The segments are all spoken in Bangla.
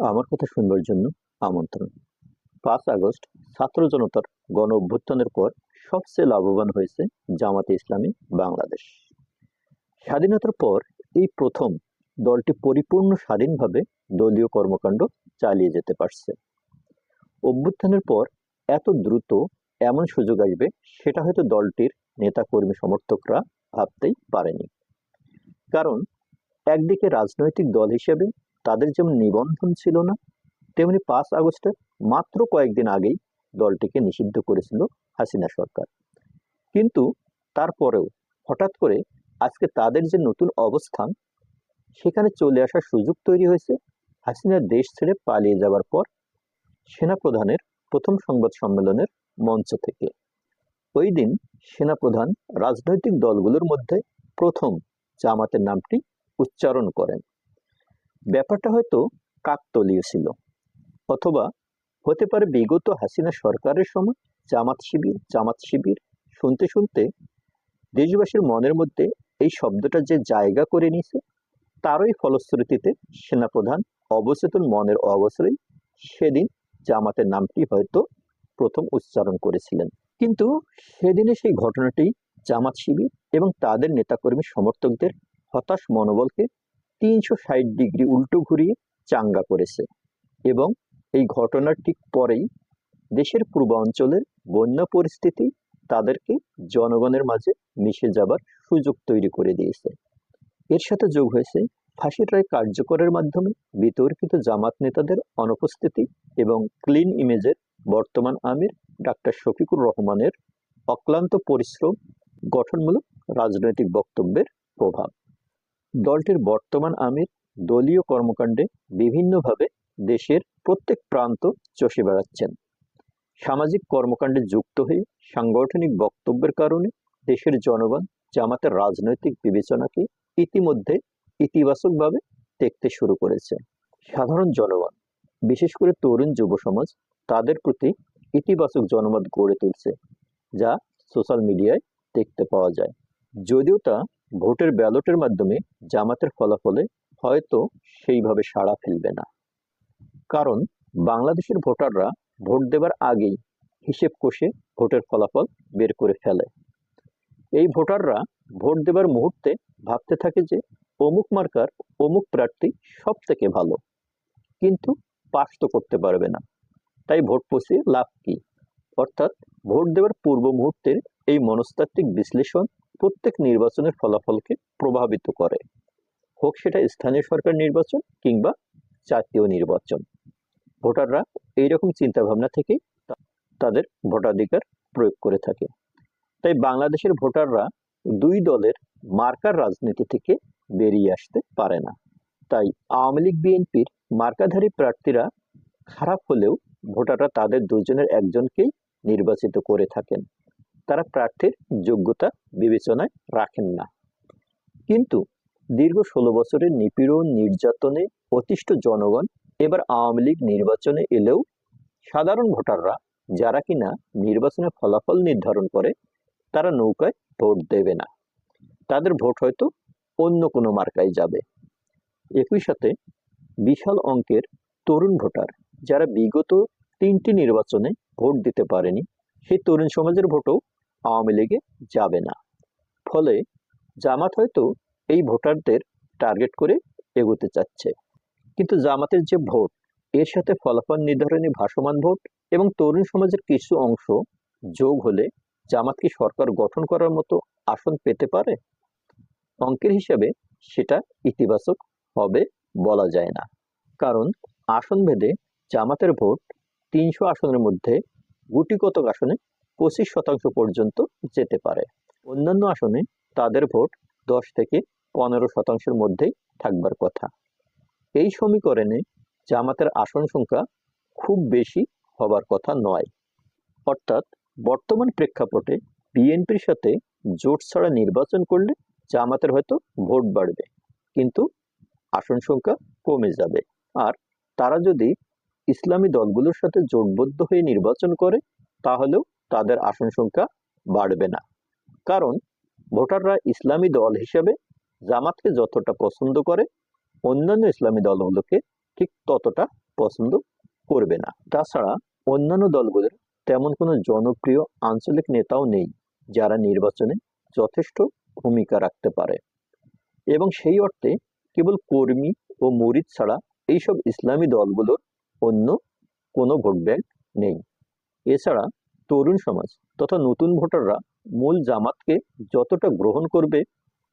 আমার কথা শুনবার জন্য আমন্ত্রণ। পাঁচ আগস্ট, ছাত্র জনতার গণ অভ্যুত্থানের পর সবচেয়ে লাভবান হয়েছে জামাতে ইসলামী বাংলাদেশ। স্বাধীনতার পর এই প্রথম দলটি পরিপূর্ণ স্বাধীনভাবে দলীয় কর্মকাণ্ড চালিয়ে যেতে পারছে। অভ্যুত্থানের পর এত দ্রুত এমন সুযোগ আসবে, সেটা হয়তো দলটির নেতাকর্মী সমর্থকরা ভাবতেই পারেনি। কারণ একদিকে রাজনৈতিক দল হিসেবে তাদের যেমন নিবন্ধন ছিল না, তেমনি পাঁচ আগস্টের মাত্র কয়েকদিন আগেই দলটিকে নিষিদ্ধ করেছিল হাসিনা সরকার। কিন্তু তারপরেও হঠাৎ করে আজকে তাদের যে নতুন অবস্থান, সেখানে চলে আসার সুযোগ তৈরি হয়েছে। হাসিনার দেশ ছেড়ে পালিয়ে যাওয়ার পর সেনাপ্রধানের প্রথম সংবাদ সম্মেলনের মঞ্চ থেকে। ওই দিন সেনাপ্রধান রাজনৈতিক দলগুলোর মধ্যে প্রথম জামাতের নামটি উচ্চারণ করেন। ব্যাপারটা হয়তো কাকতলীয় ছিল। অথবা হতে পারে বিগত হাসিনা সরকারের সময় জামাত শিবির জামাত শিবির শুনতে শুনতে দেশবাসীর মনের মধ্যে এই শব্দটা যে জায়গা করে নিছে তারই ফলশ্রুতিতে সেনাপ্রধান অবচেতন মনের অবসরেই সেদিন জামাতের নামটি হয়তো প্রথম উচ্চারণ করেছিলেন। কিন্তু সেদিনে সেই ঘটনাটি জামাত শিবির এবং তাদের নেতাকর্মী সমর্থকদের হতাশ মনোবলকে তিনশো ষাট ডিগ্রি উল্টো ঘুরিয়ে চাঙ্গা করেছে এবং এই ঘটনার ঠিক পরেই দেশের পূর্বাঞ্চলের বন্যা পরিস্থিতি তাদেরকে জনগণের মাঝে মিশে যাবার সুযোগ তৈরি করে দিয়েছে। এর সাথে যোগ হয়েছে ফাঁসির রায় কার্যকরের মাধ্যমে বিতর্কিত জামাত নেতাদের অনুপস্থিতি এবং ক্লিন ইমেজের বর্তমান আমির ডাক্তার শফিকুর রহমানের অক্লান্ত পরিশ্রম, গঠনমূলক রাজনৈতিক বক্তব্যের প্রভাব। দলটির বর্তমান আমির, দলীয় কর্মকাণ্ডে বিভিন্নভাবে দেশের প্রত্যেক প্রান্ত চষে বেড়াচ্ছেন। সামাজিক কর্মকাণ্ডে যুক্ত হয়ে সাংগঠনিক বক্তব্যের কারণে দেশের জনগণ জামাতের রাজনৈতিক বিবেচনাকে ইতিমধ্যে ইতিবাচকভাবে দেখতে শুরু করেছে। সাধারণ জনগণ, বিশেষ করে তরুণ যুব সমাজ, তাদের প্রতি ইতিবাচক জনমত গড়ে তুলছে, যা সোশ্যাল মিডিয়ায় দেখতে পাওয়া যায়। যদিও তা ভোটের ব্যালটের মাধ্যমে জামাতের ফলাফলে হয়তো সেইভাবে সাড়া ফেলবে না। কারণ বাংলাদেশের ভোটাররা ভোট দেবার আগেই হিসেব কষে ভোটের ফলাফল বের করে ফেলে। এই ভোটাররা ভোট দেবার মুহূর্তে ভাবতে থাকে যে অমুক মার্কার অমুক প্রার্থী সব থেকে ভালো। কিন্তু পাশ তো করতে পারবে না। তাই ভোট পৌঁছে লাভ কি? অর্থাৎ ভোট দেওয়ার পূর্ব মুহূর্তের এই মনস্তাত্ত্বিক বিশ্লেষণ প্রত্যেক নির্বাচনের ফলাফলকে প্রভাবিত করে। হোক সেটা স্থানীয় সরকার নির্বাচন কিংবা জাতীয় নির্বাচন। ভোটাররা এইরকম চিন্তাভাবনা থেকেই তাদের ভোটাধিকার প্রয়োগ করে থাকে। তাই বাংলাদেশের ভোটাররা দুই দলের মার্কার রাজনীতি থেকে বেরিয়ে আসতে পারে না। তাই আওয়ামী লীগ, বিএনপির মার্কাধারী প্রার্থীরা খারাপ হলেও ভোটাররা তাদের দুজনের একজনকেই নির্বাচিত করে থাকেন। তারা প্রার্থীর যোগ্যতা বিবেচনায় রাখেন না। কিন্তু দীর্ঘ ষোলো বছরের নিপীড়ন নির্যাতনে অতিষ্ঠ জনগণ এবার আওয়ামী লীগ নির্বাচনে এলেও সাধারণ ভোটাররা যারা কিনা নির্বাচনে ফলাফল নির্ধারণ করে, তারা নৌকায় ভোট দেবে না। তাদের ভোট হয়তো অন্য কোনো মার্কায় যাবে। একই সাথে বিশাল অঙ্কের তরুণ ভোটার যারা বিগত তিনটি নির্বাচনে ভোট দিতে পারেনি সেই তরুণ সমাজের ভোটও আওয়ামী লীগে যাবে না। ফলে জামাত হয়তো এই ভোটারদের টার্গেট করে এগোতে চাচ্ছে। কিন্তু জামাতের যে ভোট, এর সাথে ফলাফল নির্ধারণী ভাসমান ভোট এবং তরুণ সমাজের কিছু অংশ যোগ হলে জামাত কি সরকার গঠন করার মতো আসন পেতে পারে? অঙ্কের হিসাবে সেটা ইতিবাচক হবে বলা যায় না। কারণ আসন ভেদে জামাতের ভোট তিনশো আসনের মধ্যে গুটি কতক আসনে পঁচিশ শতাংশ পর্যন্ত যেতে পারে। অন্যান্য আসনে তাদের ভোট দশ থেকে পনেরো শতাংশের মধ্যেই থাকবার কথা। এই সমীকরণে জামাতের আসন সংখ্যা খুব বেশি হবার কথা নয়। অর্থাৎ বর্তমান প্রেক্ষাপটে বিএনপির সাথে জোট ছাড়া নির্বাচন করলে জামাতের হয়তো ভোট বাড়বে, কিন্তু আসন সংখ্যা কমে যাবে। আর তারা যদি ইসলামী দলগুলোর সাথে জোটবদ্ধ হয়ে নির্বাচন করে, তাহলেও তাদের আসন সংখ্যা বাড়বে না। কারণ ভোটাররা ইসলামী দল হিসেবে জামাতকে যতটা পছন্দ করে, অন্যান্য ইসলামী দলগুলোকে ঠিক ততটা পছন্দ করবে না। তাছাড়া অন্যান্য দলগুলোর তেমন কোনো জনপ্রিয় আঞ্চলিক নেতাও নেই, যারা নির্বাচনে যথেষ্ট ভূমিকা রাখতে পারে। এবং সেই অর্থে কেবল কর্মী ও মরিদ ছাড়া এইসব ইসলামী দলগুলোর অন্য কোনো ভোট ব্যাংক নেই। এছাড়া তরুণ সমাজ তথা নতুন ভোটাররা মূল জামাতকে যতটা গ্রহণ করবে,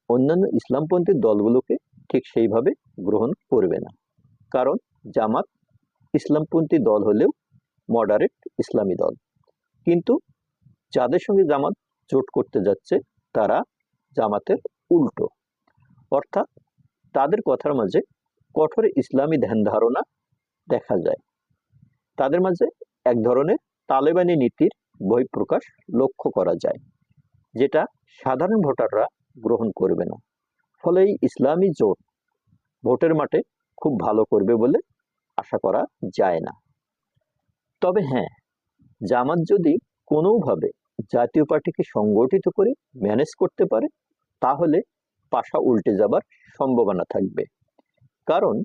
অন্যান্য ইসলামপন্থী দলগুলোকে ঠিক সেইভাবে গ্রহণ করবে না। কারণ জামাত ইসলামপন্থী দল হলেও মডারেট ইসলামী দল। কিন্তু যাদের সঙ্গে জামাত জোট করতে যাচ্ছে, তারা জামাতের উল্টো। অর্থাৎ তাদের কথার মাঝে কঠোর ইসলামী ধ্যান ধারণা দেখা যায়। তাদের মাঝে এক ধরনের তালেবানি নীতির বহিঃপ্রকাশ লক্ষ্য করা যায়, যেটা সাধারণ ভোটাররা গ্রহণ করবে না। ফলে এই ইসলামী জোট ভোটের মাঠে খুব ভালো করবে বলে আশা করা যায় না। তবে হ্যাঁ জামাত যদি কোনোভাবে জাতীয় পার্টিকে সংগঠিত করে ম্যানেজ করতে পারে, তাহলে পাশা উল্টে যাবার সম্ভাবনা থাকবে। কারণ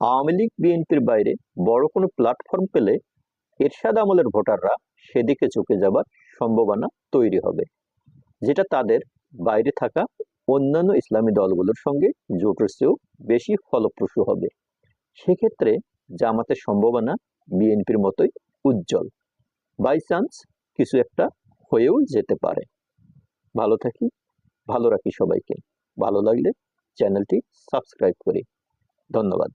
আওয়ামী লীগ, বিএনপির বাইরে বড় কোনো প্ল্যাটফর্ম পেলে এরশাদ আমলের ভোটাররা সেদিকে ঝুঁকে যাবার সম্ভাবনা তৈরি হবে, যেটা তাদের বাইরে থাকা অন্যান্য ইসলামী দলগুলোর সঙ্গে জোটের চেয়েও বেশি ফলপ্রসূ হবে। সেক্ষেত্রে জামাতের সম্ভাবনা বিএনপির মতোই উজ্জ্বল। বাই চান্স কিছু একটা হয়েও যেতে পারে। ভালো থাকি, ভালো রাখি সবাইকে। ভালো লাগলে চ্যানেলটি সাবস্ক্রাইব করি। ধন্যবাদ।